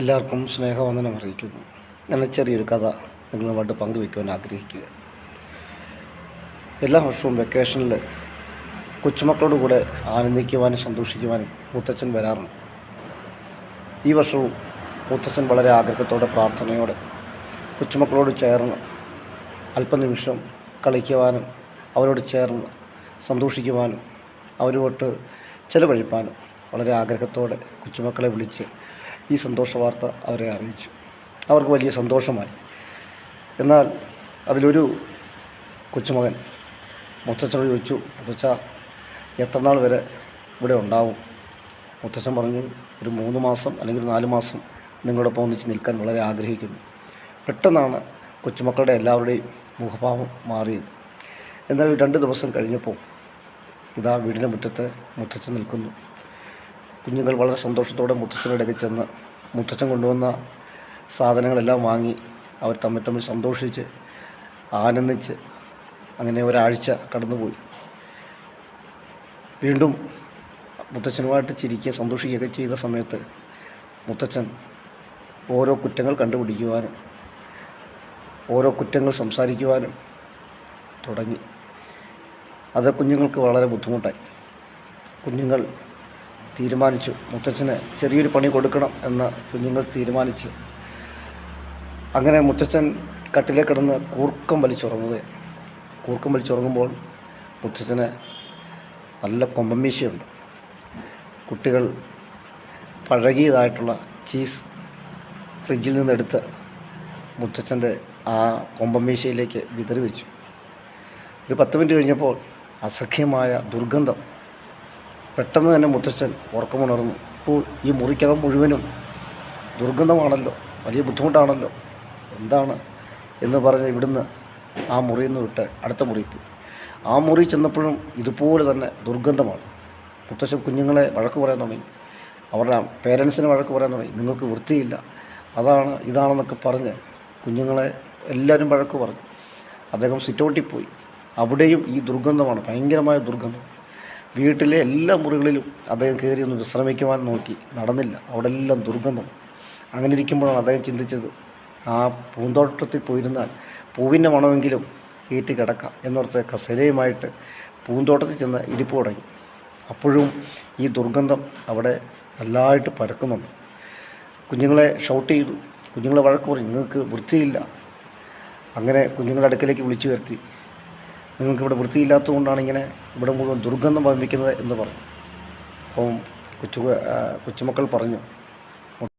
എല്ലാവർക്കും സ്നേഹവന്ദനം അറിയിക്കുന്നു. ഞാൻ ചെറിയൊരു കഥ നിങ്ങളുമായിട്ട് പങ്കുവയ്ക്കുവാൻ ആഗ്രഹിക്കുക. എല്ലാ വർഷവും വെക്കേഷനിൽ കൊച്ചുമക്കളോട് കൂടെ ആനന്ദിക്കുവാനും സന്തോഷിക്കുവാനും മുത്തച്ഛൻ വരാറുണ്ട്. ഈ വർഷവും മുത്തച്ഛൻ വളരെ ആഗ്രഹത്തോടെ പ്രാർത്ഥനയോടെ കൊച്ചുമക്കളോട് ചേർന്ന് അല്പനിമിഷം കളിക്കുവാനും അവരോട് ചേർന്ന് സന്തോഷിക്കുവാനും അവരുമായിട്ട് ചെലവഴിപ്പാനും വളരെ ആഗ്രഹത്തോടെ കൊച്ചുമക്കളെ വിളിച്ച് ഈ സന്തോഷ വാർത്ത അവരെ അറിയിച്ചു. അവർക്ക് വലിയ സന്തോഷമായി. എന്നാൽ അതിലൊരു കൊച്ചുമകൻ മുത്തച്ഛനോട് ചോദിച്ചു മുത്തച്ഛ എത്ര നാൾ വരെ ഇവിടെ ഉണ്ടാവും? മുത്തച്ഛൻ പറഞ്ഞു ഒരു മൂന്ന് മാസം അല്ലെങ്കിൽ നാല് മാസം നിങ്ങളോടൊപ്പം ഒന്നിച്ച് നിൽക്കാൻ വളരെ ആഗ്രഹിക്കുന്നു. പെട്ടെന്നാണ് കൊച്ചുമക്കളുടെ എല്ലാവരുടെയും മുഖഭാവം മാറിയത്. എന്നാൽ രണ്ട് ദിവസം കഴിഞ്ഞപ്പോൾ ഇതാ വീടിന്റെ മുറ്റത്ത് മുത്തച്ഛൻ നിൽക്കുന്നു. കുഞ്ഞുങ്ങൾ വളരെ സന്തോഷത്തോടെ മുത്തച്ഛന്റെ ഇടയ്ക്ക് ചെന്ന് മുത്തച്ഛൻ കൊണ്ടുവന്ന സാധനങ്ങളെല്ലാം വാങ്ങി അവർ തമ്മിൽ തമ്മിൽ സന്തോഷിച്ച് ആനന്ദിച്ച് അങ്ങനെ ഒരാഴ്ച കടന്നുപോയി. വീണ്ടും മുത്തച്ഛനുമായിട്ട് ചിരിക്കുക സന്തോഷിക്കുകയൊക്കെ ചെയ്ത സമയത്ത് മുത്തച്ഛൻ ഓരോ കുറ്റങ്ങൾ കണ്ടുപിടിക്കുവാനും ഓരോ കുറ്റങ്ങൾ സംസാരിക്കുവാനും തുടങ്ങി. അത് കുഞ്ഞുങ്ങൾക്ക് വളരെ ബുദ്ധിമുട്ടായി. കുഞ്ഞുങ്ങൾ തീരുമാനിച്ചു. മുത്തച്ഛന് ചെറിയൊരു പണി കൊടുക്കണം എന്ന് കുഞ്ഞുങ്ങൾ തീരുമാനിച്ച്. അങ്ങനെ മുത്തച്ഛൻ കട്ടിലേ കിടന്ന് കൂർക്കം വലിച്ചുറങ്ങുക കൂർക്കം വലിച്ചുറങ്ങുമ്പോൾ മുത്തച്ഛന് നല്ല കൊമ്പമീശയുണ്ട് കുട്ടികൾ പഴകിയതായിട്ടുള്ള ചീസ് ഫ്രിഡ്ജിൽ നിന്നെടുത്ത് മുത്തച്ഛന്റെ ആ കൊമ്പമീശയിലേക്ക് വിതറി വെച്ചു. ഒരു പത്ത് മിനിറ്റ് കഴിഞ്ഞപ്പോൾ അസഖ്യമായ ദുർഗന്ധം പെട്ടെന്ന് തന്നെ മുത്തച്ഛൻ ഉറക്കമുണർന്നു. ഇപ്പോൾ ഈ മുറിക്കകം മുഴുവനും ദുർഗന്ധമാണല്ലോ. വലിയ ബുദ്ധിമുട്ടാണല്ലോ. എന്താണ്? എന്ന് പറഞ്ഞ് ഇവിടുന്ന് ആ മുറിയിൽ നിന്ന് വിട്ട് അടുത്ത മുറിയിൽ പോയി. ആ മുറി ചെന്നപ്പോഴും ഇതുപോലെ തന്നെ ദുർഗന്ധമാണ്. മുത്തശ്ശൻ കുഞ്ഞുങ്ങളെ വഴക്ക് പറയാൻ തുടങ്ങി. അവരുടെ പേരൻസിന് വഴക്ക് പറയാൻ തുടങ്ങി. നിങ്ങൾക്ക് വൃത്തിയില്ല. അതാണ് ഇതാണെന്നൊക്കെ പറഞ്ഞ് കുഞ്ഞുങ്ങളെ എല്ലാവരും വഴക്ക് പറഞ്ഞു. അദ്ദേഹം സിറ്റൗട്ടിൽ പോയി. അവിടെയും ഈ ദുർഗന്ധമാണ്. ഭയങ്കരമായ ദുർഗന്ധം. വീട്ടിലെ എല്ലാ മുറികളിലും അദ്ദേഹം കയറി ഒന്ന് വിശ്രമിക്കുവാൻ നോക്കി. നടന്നില്ല. അവിടെ എല്ലാം ദുർഗന്ധം. അങ്ങനെ ഇരിക്കുമ്പോഴാണ് അദ്ദേഹം ചിന്തിച്ചത് ആ പൂന്തോട്ടത്തിൽ പോയിരുന്നാൽ പൂവിന്റെ മണമെങ്കിലും ഏറ്റ് കിടക്കാം എന്നോർത്ത് കസേരയുമായിട്ട് പൂന്തോട്ടത്തിൽ ചെന്ന് ഇരിപ്പ് തുടങ്ങി. അപ്പോഴും ഈ ദുർഗന്ധം അവിടെ നല്ലതായിട്ട് പരക്കുന്നുണ്ട്. കുഞ്ഞുങ്ങളെ ഷൗട്ട് ചെയ്തു. കുഞ്ഞുങ്ങളെ വഴക്ക് പറഞ്ഞു നിങ്ങൾക്ക് വൃത്തിയില്ല. അങ്ങനെ കുഞ്ഞുങ്ങളുടെ അടുക്കലേക്ക് വിളിച്ചു വരുത്തി. നിങ്ങൾക്ക് ഇവിടെ വൃത്തിയില്ലാത്തതുകൊണ്ടാണ് ഇങ്ങനെ ഇവിടെ മുഴുവൻ ദുർഗന്ധം വമിക്കുന്നത് എന്ന് പറഞ്ഞു. അപ്പം കൊച്ചു കൊച്ചുമക്കൾ പറഞ്ഞു